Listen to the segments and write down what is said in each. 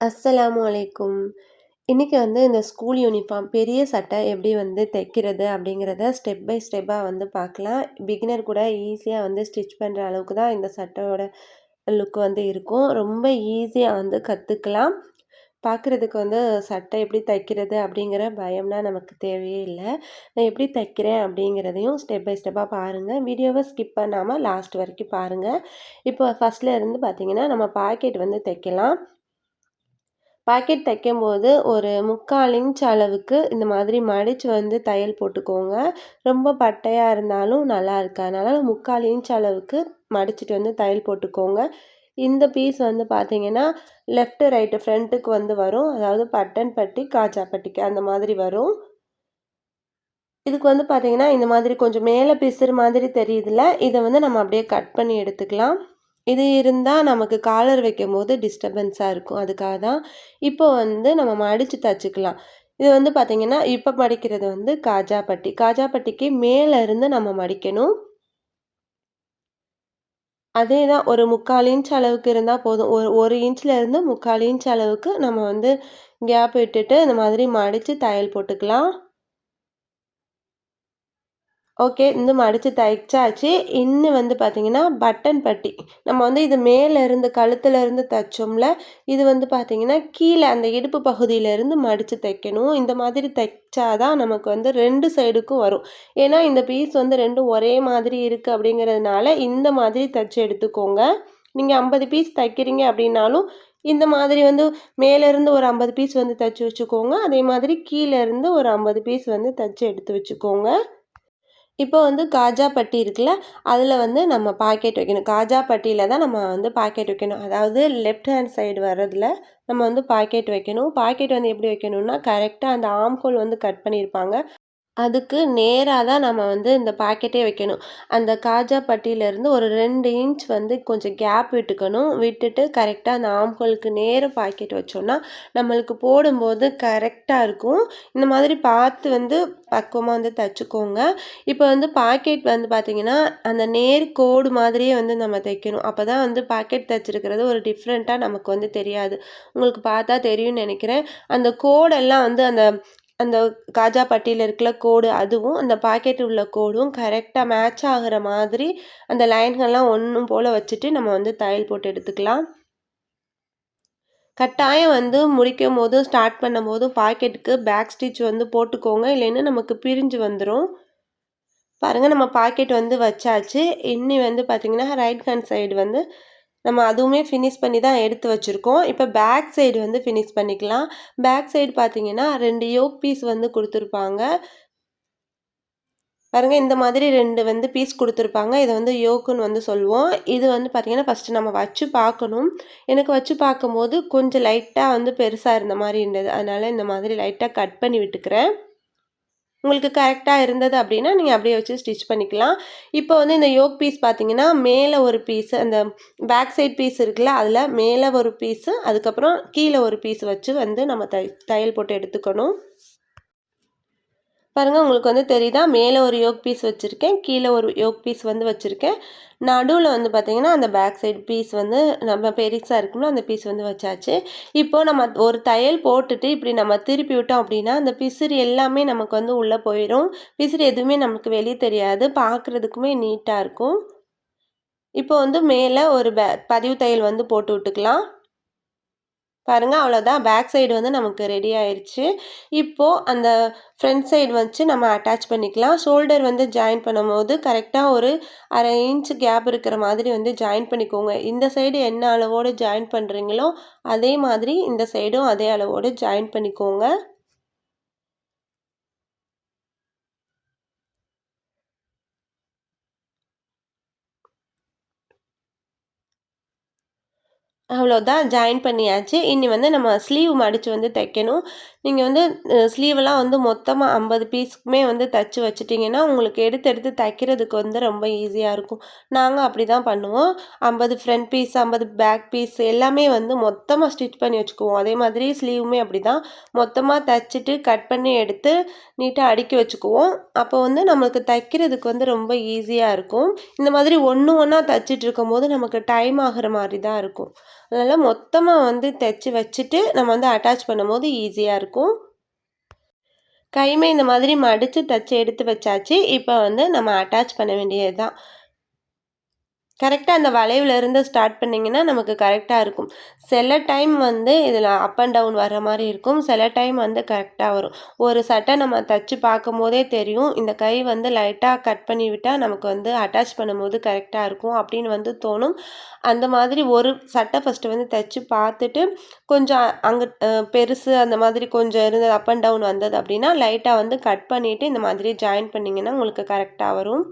அஸ்ஸலாமு அலைக்கும். இன்றைக்கி வந்து இந்த ஸ்கூல் யூனிஃபார்ம் பெரிய சட்டை எப்படி வந்து தைக்கிறது அப்படிங்கிறத ஸ்டெப் பை ஸ்டெப்பாக வந்து பார்க்கலாம். பிகினர் கூட ஈஸியாக வந்து ஸ்டிச் பண்ணுற அளவுக்கு தான் இந்த சட்டையோட லுக் வந்து இருக்கும். ரொம்ப ஈஸியாக வந்து கற்றுக்கலாம் பார்க்குறதுக்கு வந்து சட்டை எப்படி தைக்கிறது அப்படிங்கிற பயம்லாம் நமக்கு தேவையே இல்லை நான் எப்படி தைக்கிறேன் அப்படிங்கிறதையும் ஸ்டெப் பை ஸ்டெப்பாக பாருங்கள் வீடியோவை ஸ்கிப் பண்ணாமல் லாஸ்ட் வரைக்கும் பாருங்கள் இப்போ ஃபஸ்ட்டில் இருந்து பார்த்தீங்கன்னா, நம்ம பாக்கெட் வந்து தைக்கலாம். பாக்கெட் தைக்கும்போது ஒரு முக்கால் இன்ச் அளவுக்கு இந்த மாதிரி மடித்து வந்து தையல் போட்டுக்கோங்க. ரொம்ப பட்டையாக இருந்தாலும் நல்லா இருக்கு. அதனால் முக்கால் இன்ச் அளவுக்கு மடிச்சுட்டு வந்து தையல் போட்டுக்கோங்க. இந்த பீஸ் வந்து பார்த்தீங்கன்னா லெஃப்ட் ரைட்டு ஃப்ரண்ட்டுக்கு வந்து வரும். அதாவது பட்டன் பட்டி காஜா பட்டிக்கு அந்த மாதிரி வரும். இதுக்கு வந்து பார்த்தீங்கன்னா இந்த மாதிரி கொஞ்சம் மேலே பிசுறு மாதிரி தெரியுதுல்ல? இதை வந்து நம்ம அப்படியே கட் பண்ணி எடுத்துக்கலாம். இது இருந்தால் நமக்கு காலர் வைக்கும் போது டிஸ்டர்பன்ஸாக இருக்கும். அதுக்காக தான் இப்போ வந்து நம்ம மடித்து தச்சுக்கலாம். இது வந்து பார்த்திங்கன்னா இப்போ மடிக்கிறது வந்து காஜா பட்டி காஜா பட்டிக்கு மேலே இருந்து நம்ம மடிக்கணும். அதே தான் ஒரு முக்கால் இன்ச் அளவுக்கு இருந்தால் போதும். ஒரு ஒரு இன்ச்சில் இருந்து முக்கால் இன்ச் அளவுக்கு நம்ம வந்து கேப் விட்டுட்டு இந்த மாதிரி மடித்து தையல் போட்டுக்கலாம். ஓகே இந்த மடித்து தைச்சாச்சு. இன்னும் வந்து பார்த்திங்கன்னா பட்டன் பட்டி. நம்ம வந்து இது மேலே இருந்து கழுத்தில் இருந்து தைச்சோம்ல இது வந்து பார்த்திங்கன்னா கீழே அந்த இடுப்பு பகுதியிலேருந்து மடித்து தைக்கணும். இந்த மாதிரி தைச்சாதான் நமக்கு வந்து ரெண்டு சைடுக்கும் வரும். ஏன்னா இந்த பீஸ் வந்து ரெண்டும் ஒரே மாதிரி இருக்குது அப்படிங்கிறதுனால இந்த மாதிரி தைச்சி எடுத்துக்கோங்க. நீங்கள் ஐம்பது பீஸ் தைக்கிறீங்க அப்படின்னாலும் இந்த மாதிரி வந்து மேலேருந்து ஒரு ஐம்பது பீஸ் வந்து தைச்சி வச்சுக்கோங்க. அதே மாதிரி கீழேருந்து ஒரு ஐம்பது பீஸ் வந்து தைச்சி எடுத்து வச்சுக்கோங்க. இப்போ வந்து காஜா பட்டி இருக்குல்ல அதில் வந்து நம்ம பாக்கெட் வைக்கணும். காஜா பட்டியில் தான் நம்ம வந்து பாக்கெட் வைக்கணும். அதாவது லெஃப்ட் ஹேண்ட் சைடு வர்றதில் நம்ம வந்து பாக்கெட் வைக்கணும். பாக்கெட் வந்து எப்படி வைக்கணும்னா கரெக்டாக அந்த ஆம்கோல் வந்து கட் பண்ணியிருப்பாங்க. அதுக்கு நேராக தான் நம்ம வந்து இந்த பாக்கெட்டே வைக்கணும். அந்த காஜா பட்டியிலேருந்து ஒரு ரெண்டு இன்ச் வந்து கொஞ்சம் கேப் விட்டுக்கணும். விட்டுட்டு கரெக்டாக அந்த ஆம்ஹோலுக்கு நேராக பாக்கெட் வச்சோன்னா நம்மளுக்கு போடும்போது கரெக்டாக இருக்கும். இந்த மாதிரி பார்த்து வந்து பக்குவமாக வந்து தைச்சிக்கோங்க. இப்போ வந்து பாக்கெட் வந்து பார்த்திங்கன்னா அந்த நேர் கோடு மாதிரியே வந்து நம்ம தைக்கணும். அப்போ தான் வந்து பாக்கெட் தைச்சிருக்கிறது ஒரு டிஃப்ரெண்ட்டாக நமக்கு வந்து தெரியாது. உங்களுக்கு பார்த்தா தெரியும்னு நினைக்கிறேன். அந்த கோடெல்லாம் வந்து அந்த அந்த காஜா பட்டியில் இருக்கிற கோடு அதுவும் அந்த பாக்கெட் உள்ள கோடும் கரெக்டாக மேட்ச் ஆகிற மாதிரி அந்த லைன்கள்லாம் ஒன்றும் போல் வச்சுட்டு நம்ம வந்து தையல் போட்டு எடுத்துக்கலாம். கட்டாயம் வந்து முடிக்கும் போதும் ஸ்டார்ட் பண்ணும் போதும் பாக்கெட்டுக்கு பேக் ஸ்டிச் வந்து போட்டுக்கோங்க. இல்லைன்னா நமக்கு பிரிஞ்சு வந்துடும் பாருங்கள் நம்ம பாக்கெட் வந்து வச்சாச்சு. இன்னி வந்து பார்த்திங்கன்னா ரைட் ஹேண்ட் சைடு வந்து நம்ம அதுவுமே ஃபினிஷ் பண்ணி தான் எடுத்து வச்சுருக்கோம். இப்போ பேக் சைடு வந்து ஃபினிஷ் பண்ணிக்கலாம். பேக் சைடு பார்த்தீங்கன்னா ரெண்டு யோக் பீஸ் வந்து கொடுத்துருப்பாங்க. பாருங்கள் இந்த மாதிரி ரெண்டு வந்து பீஸ் கொடுத்துருப்பாங்க. இதை வந்து யோக்குன்னு வந்து சொல்லுவோம். இது வந்து பார்த்திங்கன்னா ஃபஸ்ட்டு நம்ம வச்சு பார்க்கணும். எனக்கு வச்சு பார்க்கும்போது கொஞ்சம் லைட்டாக வந்து பெருசாக இருந்த மாதிரி இருந்தது. அதனால் இந்த மாதிரி லைட்டாக கட் பண்ணி விட்டுக்கிறேன். உங்களுக்கு கரெக்டாக இருந்தது அப்படின்னா நீங்கள் அப்படியே வச்சு ஸ்டிச் பண்ணிக்கலாம். இப்போ வந்து இந்த யோக் பீஸ் பார்த்தீங்கன்னா மேலே ஒரு பீஸு அந்த பேக் சைட் பீஸ் இருக்குல்ல அதில் மேலே ஒரு பீஸு அதுக்கப்புறம் கீழே ஒரு பீஸ் வச்சு வந்து நம்ம தை தையல் போட்டு எடுத்துக்கணும். பாருங்கள் உங்களுக்கு வந்து தெரியுதா? மேலே ஒரு யோக் பீஸ் வச்சுருக்கேன் கீழே ஒரு யோக் பீஸ் வந்து வச்சுருக்கேன். நடுவில் வந்து பார்த்திங்கன்னா அந்த பேக் சைடு பீஸ் வந்து நம்ம பெருசாக இருக்கும்ல அந்த பீஸ் வந்து வச்சாச்சு. இப்போது நம்ம ஒரு தையல் போட்டுட்டு இப்படி நம்ம திருப்பி விட்டோம் அப்படின்னா அந்த பிசிறு எல்லாமே நமக்கு வந்து உள்ளே போயிடும் பிசிறு எதுவுமே நமக்கு வெளியே தெரியாது. பார்க்குறதுக்குமே நீட்டாக இருக்கும். இப்போ வந்து மேலே ஒரு பே பதிவு தையல் வந்து போட்டு விட்டுக்கலாம். பாருங்கள் அவ்வளோதான் பேக் சைடு வந்து நமக்கு ரெடி ஆயிடுச்சு இப்போது அந்த ஃப்ரண்ட் சைடு வச்சு நம்ம அட்டாச் பண்ணிக்கலாம். ஷோல்டர் வந்து ஜாயின் பண்ணும்போது கரெக்டாக ஒரு அரை இன்ச் கேப் இருக்கிற மாதிரி வந்து ஜாயின் பண்ணிக்கோங்க. இந்த சைடு என்ன அளவோடு ஜாயின் பண்ணுறீங்களோ அதே மாதிரி இந்த சைடும் அதே அளவோடு ஜாயின் பண்ணிக்கோங்க. அவ்வளோதான் ஜாயின் பண்ணியாச்சு. இனி வந்து நம்ம ஸ்லீவ் மடித்து வந்து தைக்கணும். நீங்கள் வந்து ஸ்லீவெல்லாம் வந்து மொத்தமாக ஐம்பது பீஸ்க்குமே வந்து தைச்சி வச்சிட்டிங்கன்னா உங்களுக்கு எடுத்து எடுத்து தைக்கிறதுக்கு வந்து ரொம்ப ஈஸியாக இருக்கும். நாங்கள் அப்படி தான் பண்ணுவோம். ஐம்பது ஃப்ரண்ட் பீஸ் ஐம்பது பேக் பீஸ் எல்லாமே வந்து மொத்தமாக ஸ்டிச் பண்ணி வச்சுக்குவோம். அதே மாதிரி ஸ்லீவுமே அப்படி தான் மொத்தமாக தைச்சிட்டு கட் பண்ணி எடுத்து நீட்டாக அடுக்கி வச்சுக்குவோம். அப்போ வந்து நம்மளுக்கு தைக்கிறதுக்கு வந்து ரொம்ப ஈஸியாக இருக்கும். இந்த மாதிரி ஒன்று ஒன்றா தைச்சிட்டு இருக்கும் போது நமக்கு டைம் ஆகிற மாதிரி தான் இருக்கும். அதனால் மொத்தமாக வந்து தைச்சி வச்சுட்டு நம்ம வந்து அட்டாச் பண்ணும்போது ஈஸியாக இருக்கும். கைமே இந்த மாதிரி மடித்து தைச்சி எடுத்து வச்சாச்சு. இப்போ வந்து நம்ம அட்டாச் பண்ண வேண்டியது தான் கரெக்டாக அந்த வளைவில் இருந்து ஸ்டார்ட் பண்ணிங்கன்னா நமக்கு கரெக்டாக இருக்கும். சில டைம் வந்து இதில் அப் அண்ட் டவுன் வர மாதிரி இருக்கும். சில டைம் வந்து கரெக்டாக வரும். ஒரு சட்டை நம்ம தைச்சி பார்க்கும் போதே தெரியும். இந்த கை வந்து லைட்டாக கட் பண்ணி விட்டால் நமக்கு வந்து அட்டாச் பண்ணும்போது கரெக்டாக இருக்கும் அப்படின்னு வந்து தோணும். அந்த மாதிரி ஒரு சட்டை ஃபஸ்ட்டு வந்து தைச்சி பார்த்துட்டு கொஞ்சம் அங்கே பெருசு அந்த மாதிரி கொஞ்சம் இருந்தது அப் அண்ட் டவுன் வந்தது அப்படின்னா லைட்டாக வந்து கட் பண்ணிவிட்டு இந்த மாதிரி ஜாயின் பண்ணிங்கன்னா உங்களுக்கு கரெக்டாக வரும்.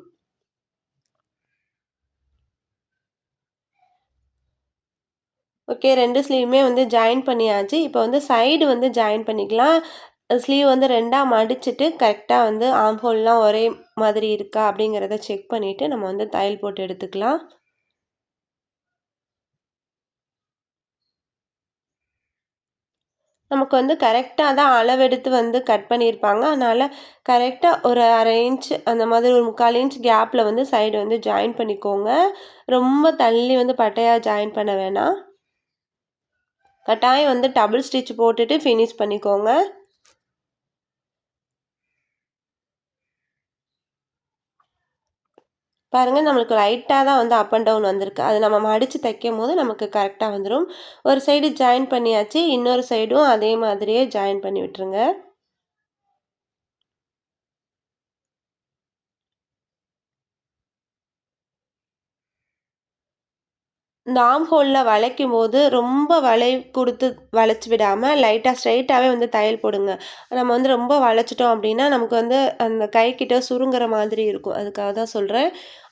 ஓகே ரெண்டு ஸ்லீவுமே வந்து ஜாயின் பண்ணியாச்சு. இப்போ வந்து சைடு வந்து ஜாயின் பண்ணிக்கலாம். ஸ்லீவ் வந்து ரெண்டாக மடிச்சுட்டு கரெக்டாக வந்து ஆம்ஹோல்லாம் ஒரே மாதிரி இருக்கா அப்படிங்கிறத செக் பண்ணிவிட்டு நம்ம வந்து தையல் போட்டு எடுத்துக்கலாம். நமக்கு வந்து கரெக்டாக தான் அளவெடுத்து வந்து கட் பண்ணியிருப்பாங்க. அதனால் கரெக்டாக ஒரு அரை இன்ச் அந்த மாதிரி ஒரு முக்கால் இன்ச் கேப்பில் வந்து சைடு வந்து ஜாயின் பண்ணிக்கோங்க. ரொம்ப தள்ளி வந்து பட்டையாக ஜாயின் பண்ண வேணாம். கட்டாயம் வந்து டபுள் ஸ்டிச் போட்டுட்டு ஃபினிஷ் பண்ணிக்கோங்க. பாருங்கள் நம்மளுக்கு லைட்டாக தான் வந்து அப் அண்ட் டவுன் வந்திருக்கு. அது நம்ம மடித்து தைக்கும் போது நமக்கு கரெக்டாக வந்துடும் ஒரு சைடு ஜாயின் பண்ணியாச்சு இன்னொரு சைடும் அதே மாதிரியே ஜாயின் பண்ணி விட்டுருங்க. இந்த ஆம் ஹோலில் வளைக்கும் போது ரொம்ப வளை கொடுத்து வளைச்சி விடாமல் லைட்டாக ஸ்ட்ரைட்டாகவே வந்து தையல் போடுங்க. நம்ம வந்து ரொம்ப வளைச்சிட்டோம் அப்படின்னா நமக்கு வந்து அந்த கைக்கிட்ட சுருங்குற மாதிரி இருக்கும். அதுக்காக தான் சொல்கிறேன்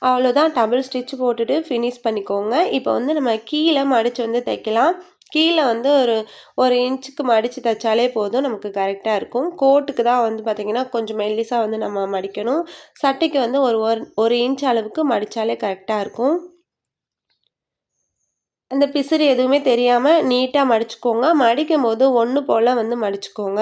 அவ்வளோதான். டபுள் ஸ்டிச் போட்டுட்டு ஃபினிஷ் பண்ணிக்கோங்க. இப்போ வந்து நம்ம கீழே மடித்து வந்து தைக்கலாம். கீழே வந்து ஒரு ஒரு இன்ச்சுக்கு மடித்து தைச்சாலே போதும். நமக்கு கரெக்டாக இருக்கும். கோட்டுக்கு தான் வந்து பார்த்திங்கன்னா கொஞ்சம் மெல்லிஸாக வந்து நம்ம மடிக்கணும். சட்டைக்கு வந்து ஒரு ஒரு இன்ச் அளவுக்கு மடித்தாலே கரெக்டாக இருக்கும். அந்த பிசிறு எதுவுமே தெரியாமல் நீட்டாக மடிச்சுக்கோங்க. மடிக்கும் போது ஒன்று போல் வந்து மடிச்சுக்கோங்க.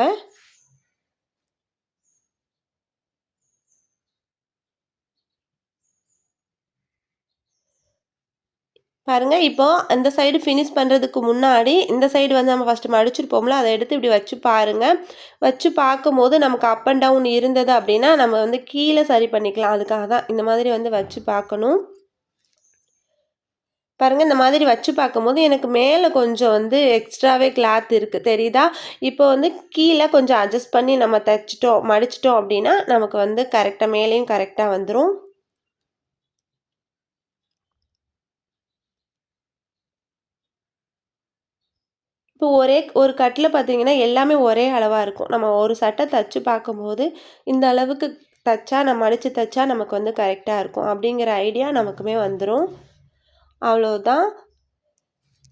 பாருங்கள் இப்போ அந்த சைடு ஃபினிஷ் பண்ணுறதுக்கு முன்னாடி இந்த சைடு வந்து நம்ம ஃபஸ்ட்டு மடிச்சிருப்போம்ல அதை எடுத்து இப்படி வச்சு பாருங்கள் வச்சு பார்க்கும்போது நமக்கு அப் அண்ட் டவுன் இருந்தது அப்படின்னா நம்ம வந்து கீழே சரி பண்ணிக்கலாம். அதுக்காக தான் இந்த மாதிரி வந்து வச்சு பார்க்கணும். பாருங்கள் இந்த மாதிரி வச்சு பார்க்கும்போது எனக்கு மேலே கொஞ்சம் வந்து எக்ஸ்ட்ராவே கிளாத் இருக்குது தெரியுதா? இப்போ வந்து கீழே கொஞ்சம் அட்ஜஸ்ட் பண்ணி நம்ம தைச்சிட்டோம் மடிச்சிட்டோம் அப்படின்னா நமக்கு வந்து கரெக்டாக மேலேயும் கரெக்டாக வந்துடும் இப்போ ஒரே ஒரு கட்டில் பார்த்தீங்கன்னா எல்லாமே ஒரே அளவாக இருக்கும். நம்ம ஒரு சட்டை தைச்சு பார்க்கும்போது இந்த அளவுக்கு தைச்சா நம்ம மடித்து தைச்சா நமக்கு வந்து கரெக்டாக இருக்கும். அப்படிங்கிற ஐடியா நமக்குமே வந்துடும் அவ்வளோதான்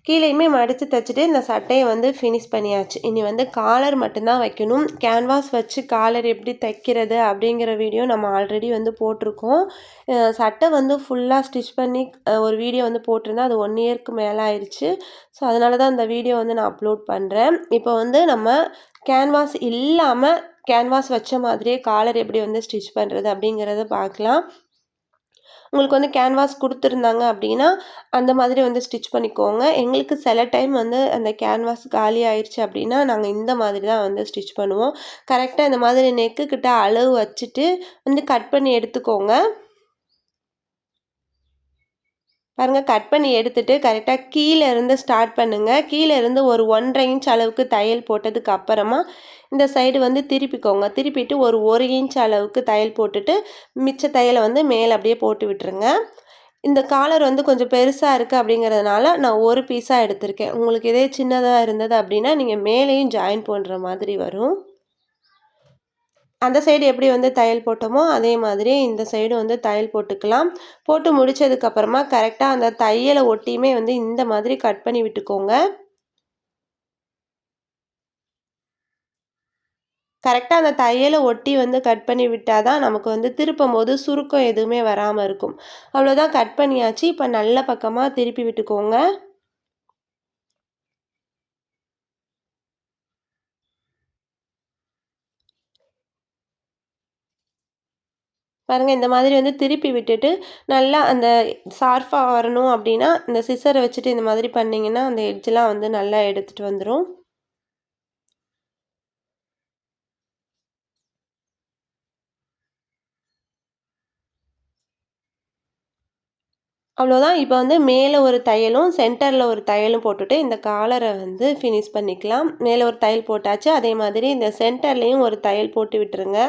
கீழேயுமே மடித்து தைச்சிட்டு இந்த சட்டையை வந்து ஃபினிஷ் பண்ணியாச்சு. இனி வந்து காலர் மட்டும்தான் வைக்கணும். கேன்வாஸ் வச்சு காலர் எப்படி தைக்கிறது அப்படிங்கிற வீடியோ நம்ம ஆல்ரெடி வந்து போட்டிருக்கோம். சட்டை வந்து ஃபுல்லாக ஸ்டிச் பண்ணி ஒரு வீடியோ வந்து போட்டிருந்தேன் அது ஒன் இயர்க்கு மேலே ஆயிடுச்சு ஸோ அதனால தான் அந்த வீடியோ வந்து நான் அப்லோட் பண்ணுறேன் இப்போ வந்து நம்ம கேன்வாஸ் இல்லாமல் கேன்வாஸ் வச்ச மாதிரியே காலர் எப்படி வந்து ஸ்டிச் பண்ணுறது அப்படிங்கிறத பார்க்கலாம். உங்களுக்கு வந்து கேன்வாஸ் கொடுத்துருந்தாங்க அப்படின்னா அந்த மாதிரி வந்து ஸ்டிச் பண்ணிக்கோங்க. எங்களுக்கு சில டைம் வந்து அந்த கேன்வாஸ் காலி ஆயிடுச்சு அப்படின்னா நாங்கள் இந்த மாதிரி தான் வந்து ஸ்டிச் பண்ணுவோம். கரெக்டாக இந்த மாதிரி நெக்கு கிட்ட அளவு வச்சுட்டு வந்து கட் பண்ணி எடுத்துக்கோங்க. பாருங்கள் கட் பண்ணி எடுத்துகிட்டு கரெக்டாக கீழே இருந்து ஸ்டார்ட் பண்ணுங்கள் கீழே இருந்து ஒரு ஒன்றரை இன்ச் அளவுக்கு தையல் போட்டதுக்கு அப்புறமா இந்த சைடு வந்து திருப்பிக்கோங்க. திருப்பிட்டு ஒரு ஒரு இன்ச் அளவுக்கு தையல் போட்டுட்டு மிச்ச தையலை வந்து மேலே அப்படியே போட்டு விட்டுருங்க. இந்த காலர் வந்து கொஞ்சம் பெருசாக இருக்குது அப்படிங்கிறதுனால நான் ஒரு பீஸாக எடுத்திருக்கேன். உங்களுக்கு இதே சின்னதாக இருந்தது அப்படின்னா நீங்கள் மேலேயும் ஜாயின் பண்ணுற மாதிரி வரும். அந்த சைடு எப்படி வந்து தையல் போட்டோமோ அதே மாதிரி இந்த சைடு வந்து தையல் போட்டுக்கலாம். போட்டு முடித்ததுக்கப்புறமா கரெக்டாக அந்த தையலை ஒட்டியுமே வந்து இந்த மாதிரி கட் பண்ணி விட்டுக்கோங்க. கரெக்டாக அந்த தையலை ஒட்டி வந்து கட் பண்ணி விட்டால் தான் நமக்கு வந்து திருப்பும் போது சுருக்கம் எதுவுமே வராமல் இருக்கும். அவ்வளோதான் கட் பண்ணியாச்சு. இப்போ நல்ல பக்கமாக திருப்பி விட்டுக்கோங்க. பாருங்கள் இந்த மாதிரி வந்து திருப்பி விட்டுட்டு நல்லா அந்த சார்ஃபாக வரணும் அப்படின்னா இந்த சிசரை வச்சுட்டு இந்த மாதிரி பண்ணிங்கன்னா அந்த எட்ஜெலாம் வந்து நல்லா எடுத்துகிட்டு வந்துடும் அவ்வளோதான் இப்போ வந்து மேலே ஒரு தையலும் சென்டரில் ஒரு தையலும் போட்டுட்டு இந்த காலரை வந்து ஃபினிஷ் பண்ணிக்கலாம். மேலே ஒரு தையல் போட்டாச்சு அதே மாதிரி இந்த சென்டர்லேயும் ஒரு தையல் போட்டு விட்டுருங்க.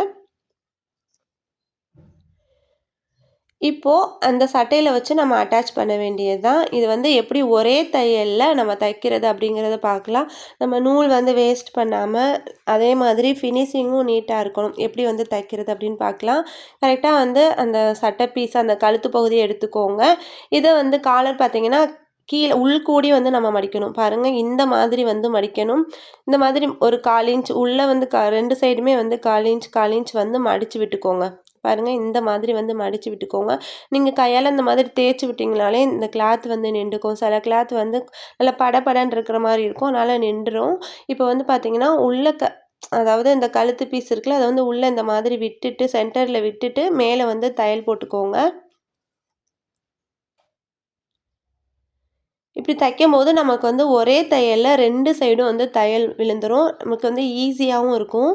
இப்போது அந்த சட்டையில் வச்சு நம்ம அட்டாச் பண்ண வேண்டியது தான் இது வந்து எப்படி ஒரே தையலில் நம்ம தைக்கிறது அப்படிங்கிறத பார்க்கலாம். நம்ம நூல் வந்து வேஸ்ட் பண்ணாமல் அதே மாதிரி ஃபினிஷிங்கும் நீட்டாக இருக்கணும். எப்படி வந்து தைக்கிறது அப்படின்னு பார்க்கலாம். கரெக்டாக வந்து அந்த சட்டை பீஸ் அந்த கழுத்து பகுதியை எடுத்துக்கோங்க. இதை வந்து காலர் பார்த்தீங்கன்னா கீழே உள்கூடி வந்து நம்ம மடிக்கணும். பாருங்கள் இந்த மாதிரி வந்து மடிக்கணும். இந்த மாதிரி ஒரு கால் இன்ச் உள்ளே வந்து கா ரெண்டு சைடுமே வந்து கால் இன்ச் கால் இன்ச் வந்து மடித்து விட்டுக்கோங்க. பாருங்கள் இந்த மாதிரி வந்து மடித்து விட்டுக்கோங்க. நீங்கள் கையால் இந்த மாதிரி தேய்ச்சி விட்டிங்கனாலே இந்த கிளாத் வந்து நின்றுக்கும். சில கிளாத் வந்து நல்லா படப்படன்னு இருக்கிற மாதிரி இருக்கும். அதனால் நின்றுடும் இப்போ வந்து பார்த்திங்கன்னா உள்ள க அதாவது இந்த கழுத்து பீஸ் இருக்குல்ல அதை வந்து உள்ளே இந்த மாதிரி விட்டுட்டு சென்டரில் விட்டுட்டு மேலே வந்து தையல் போட்டுக்கோங்க. இப்படி தைக்கும் போது நமக்கு வந்து ஒரே தையலில் ரெண்டு சைடும் வந்து தையல் விழுந்துடும் நமக்கு வந்து ஈஸியாகவும் இருக்கும்.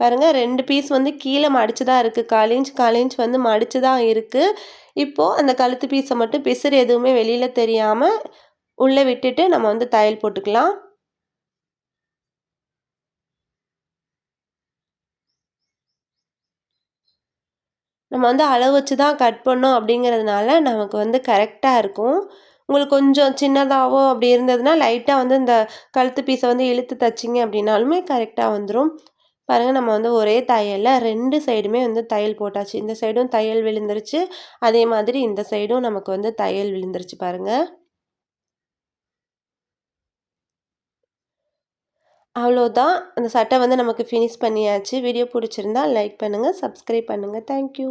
பாருங்கள் ரெண்டு பீஸ் வந்து கீழே மடிச்சு தான் இருக்குது கால் இன்ச் கால் இன்ச் வந்து மடிச்சு தான் இருக்குது இப்போது அந்த கழுத்து பீஸை மட்டும் பிசுறு எதுவுமே வெளியில் தெரியாமல் உள்ளே விட்டுட்டு நம்ம வந்து தையல் போட்டுக்கலாம். நம்ம வந்து அளவு வச்சு தான் கட் பண்ணோம் அப்படிங்கிறதுனால நமக்கு வந்து கரெக்டாக இருக்கும். உங்களுக்கு கொஞ்சம் சின்னதாகவோ அப்படி இருந்ததுன்னா லைட்டாக வந்து இந்த கழுத்து பீஸை வந்து இழுத்து தைச்சிங்க அப்படின்னாலுமே கரெக்டாக வந்துடும் பாருங்கள் நம்ம வந்து ஒரே தையலில் ரெண்டு சைடுமே வந்து தையல் போட்டாச்சு. இந்த சைடும் தையல் விழுந்துருச்சு. அதே மாதிரி இந்த சைடும் நமக்கு வந்து தையல் விழுந்துருச்சு பாருங்கள் அவ்வளோதான். அந்த சட்டை வந்து நமக்கு ஃபினிஷ் பண்ணியாச்சு. வீடியோ பிடிச்சிருந்தா லைக் பண்ணுங்கள் சப்ஸ்கிரைப் பண்ணுங்கள் தேங்க்யூ